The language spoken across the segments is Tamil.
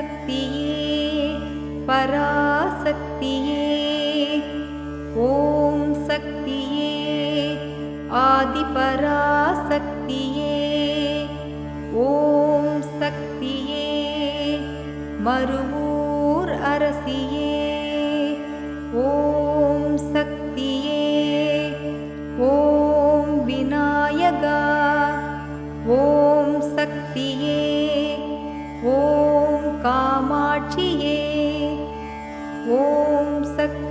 சக்தியே பராசக்தியே ஓம் சக்தியே ஆதிபராசக்தியே ஓம் சக்தியே மறுவூர் அரசியே ஓம் சக்தியே ஓம்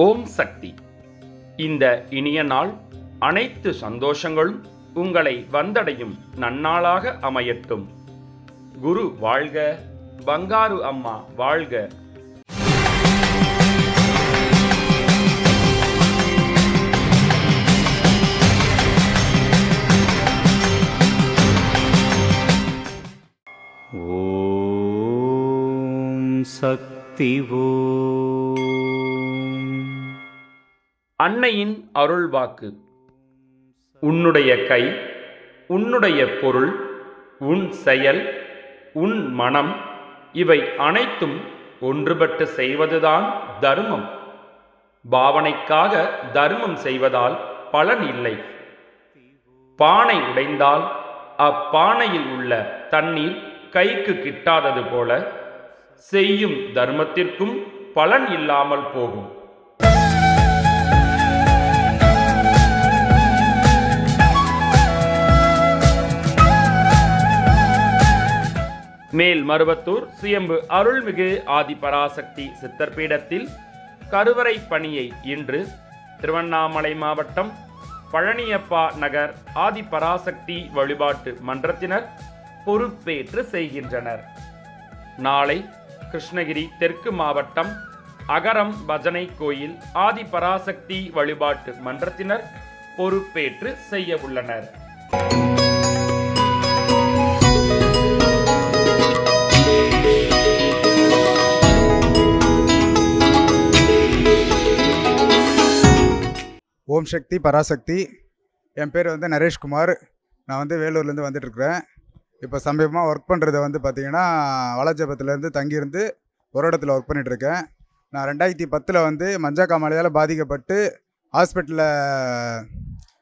ஓம் சக்தி. இந்த இனிய நாள் அனைத்து சந்தோஷங்களும் உங்களை வந்தடையும் நன்னாளாக அமையட்டும். குரு வாழ்க பங்காரு அம்மா வாழ்க. ஓம் சக்தி ஓ அன்னையின் அருள்வாக்கு. உன்னுடைய கை உன்னுடைய பொருள் உன் செயல் உன் மனம் இவை அனைத்தும் ஒன்றுபட்டு செய்வதுதான் தர்மம். பாவனைக்காக தர்மம் செய்வதால் பலன் இல்லை. பானை உடைந்தால் அப்பானையில் உள்ள தண்ணீர் கைக்கு கிட்டாதது போல செய்யும் தர்மத்திற்கும் பலன் இல்லாமல் போகும். மேல் மருவத்தூர் சுயம்பு அருள்மிகு ஆதிபராசக்தி சித்தர் பீடத்தில் கருவறை பணியை இன்று திருவண்ணாமலை மாவட்டம் பழனியப்பா நகர் ஆதிபராசக்தி வழிபாட்டு மன்றத்தினர் பொறுப்பேற்று செய்கின்றனர். நாளை கிருஷ்ணகிரி தெற்கு மாவட்டம் அகரம் பஜனை கோயில் ஆதிபராசக்தி வழிபாட்டு மன்றத்தினர் பொறுப்பேற்று செய்ய உள்ளனர். ஓம் சக்தி பராசக்தி. என் பேர் வந்து நரேஷ்குமார். நான் வந்து வேலூர்லேருந்து வந்துட்டுருக்குறேன். இப்போ சமீபமாக ஒர்க் பண்ணுறது வந்து பார்த்திங்கன்னா வளஜபத்துலேருந்து தங்கியிருந்து ஒரு இடத்துல ஒர்க் பண்ணிகிட்ருக்கேன் நான் ரெண்டாயிரத்தி பத்தில் வந்து மஞ்சா காமாலையால் பாதிக்கப்பட்டு ஹாஸ்பிட்டலில்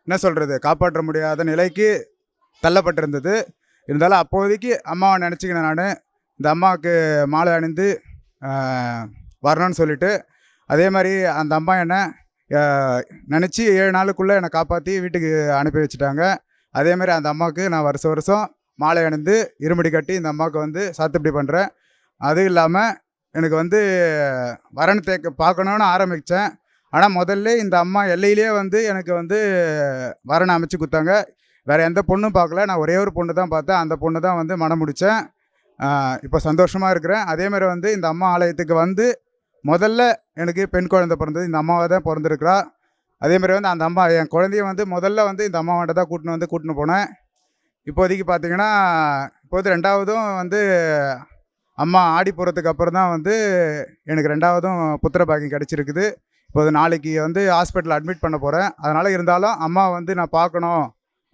என்ன சொல்கிறது காப்பாற்ற முடியாத நிலைக்கு தள்ளப்பட்டிருந்தது. இருந்தாலும் அப்போதைக்கு அம்மாவை நினச்சிக்கினேன் நான். இந்த அம்மாவுக்கு மாலை அணிந்து வரணும்னு சொல்லிவிட்டு அதே மாதிரி அந்த அம்மா என்ன நினச்சி ஏழு நாளுக்குள்ளே என்னை காப்பாற்றி வீட்டுக்கு அனுப்பி வச்சுட்டாங்க. அதே மாதிரி அந்த அம்மாவுக்கு நான் வருஷம் வருஷம் மாலை அணிந்து இருமுடி கட்டி இந்த அம்மாவுக்கு வந்து சாத்துப்படி பண்ணுறேன் அதுவும் இல்லாமல் எனக்கு வந்து வரன் தேக்க பார்க்கணுன்னு ஆரம்பித்தேன் ஆனால் முதல்ல இந்த அம்மா எல்லையிலே வந்து எனக்கு வந்து வரன் அமைச்சு கொடுத்தாங்க. வேறு எந்த பொண்ணும் பார்க்கல நான் ஒரே ஒரு பொண்ணு தான் பார்த்தேன் அந்த பொண்ணு தான் வந்து மனம் முடித்தேன் இப்போ சந்தோஷமாக இருக்கிறேன். அதேமாதிரி வந்து இந்த அம்மா ஆலயத்துக்கு வந்து முதல்ல எனக்கு பெண் குழந்தை பிறந்தது. இந்த அம்மாவை தான் பிறந்திருக்கிறா. அதே மாதிரி வந்து அந்த அம்மா என் குழந்தைய வந்து முதல்ல வந்து இந்த அம்மாவாட்ட தான் கூட்டின்னு வந்து கூட்டின்னு போனேன். இப்போதைக்கு பார்த்தீங்கன்னா இப்போது ரெண்டாவதும் வந்து அம்மா ஆடி போகிறதுக்கு அப்புறம் தான் வந்து எனக்கு ரெண்டாவதும் புத்திர பாக்கியம் கிடச்சிருக்குது. இப்போது நாளைக்கு வந்து ஹாஸ்பிட்டல் அட்மிட் பண்ண போகிறேன் அதனால் இருந்தாலும் அம்மா வந்து நான் பார்க்கணும்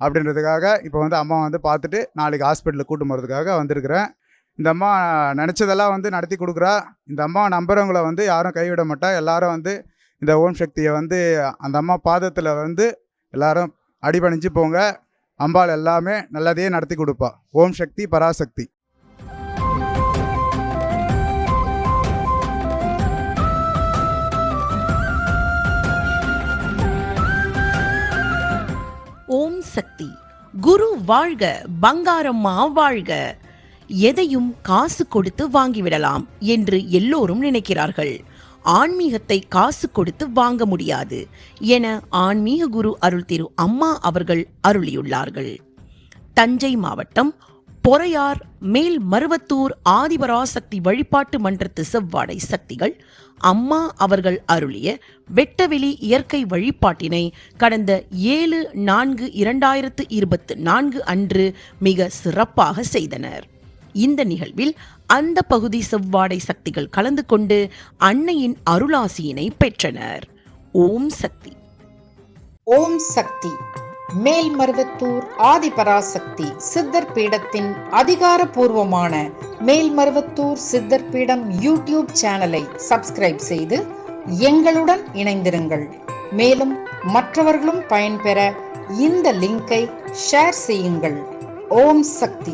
அப்படின்றதுக்காக இப்போ வந்து அம்மா வந்து பார்த்துட்டு நாளைக்கு ஹாஸ்பிட்டலுக்கு கூட்டு போகிறதுக்காக வந்திருக்கிறேன். இந்த அம்மா நினச்சதெல்லாம் வந்து நடத்தி கொடுக்குறா. இந்த அம்மா நம்புறவங்கள வந்து யாரும் கைவிட மாட்டா. எல்லாரும் வந்து இந்த ஓம் சக்தியை வந்து அந்த அம்மா பாதத்தில் வந்து எல்லாரும் அடிபணிஞ்சு போங்க. அம்பாள் எல்லாமே நல்லதையே நடத்தி கொடுப்பா. ஓம் சக்தி பராசக்தி. ஓம் சக்தி. குரு வாழ்க பங்காரம்மா வாழ்க. எதையும் காசு கொடுத்து வாங்கிவிடலாம் என்று எல்லோரும் நினைக்கிறார்கள். ஆன்மீகத்தை காசு கொடுத்து வாங்க முடியாது என ஆன்மீக குரு அருள் திரு அம்மா அவர்கள் அருளியுள்ளார்கள். தஞ்சை மாவட்டம் பொறையார் மேல் மருவத்தூர் ஆதிபராசக்தி வழிபாட்டு மன்றத்து செவ்வாடை சக்திகள் அம்மா அவர்கள் அருளிய வெட்டவெளி இயற்கை வழிபாட்டினை கடந்த ஏழு நான்கு இரண்டாயிரத்து இருபத்து நான்கு அன்று மிக சிறப்பாக செய்தனர். இந்த நிகழ்வில் அந்த பகுதி செவ்வாடை சக்திகள் கலந்து கொண்டு அன்னையின் அருளாசியினை பெற்றனர். ஓம் சக்தி. ஓம் சக்தி. மேல்மருவத்தூர் ஆதிபராசக்தி சித்தர் பீடத்தின் அதிகாரபூர்வமான மேல்மருவத்தூர் சித்தர் பீடம் யூடியூப் சேனலை சப்ஸ்கிரைப் செய்து எங்களுடன் இணைந்திருங்கள். மேலும் மற்றவர்களும் பயன்பெற இந்த லிங்கை ஷேர் செய்யுங்கள். ஓம் சக்தி.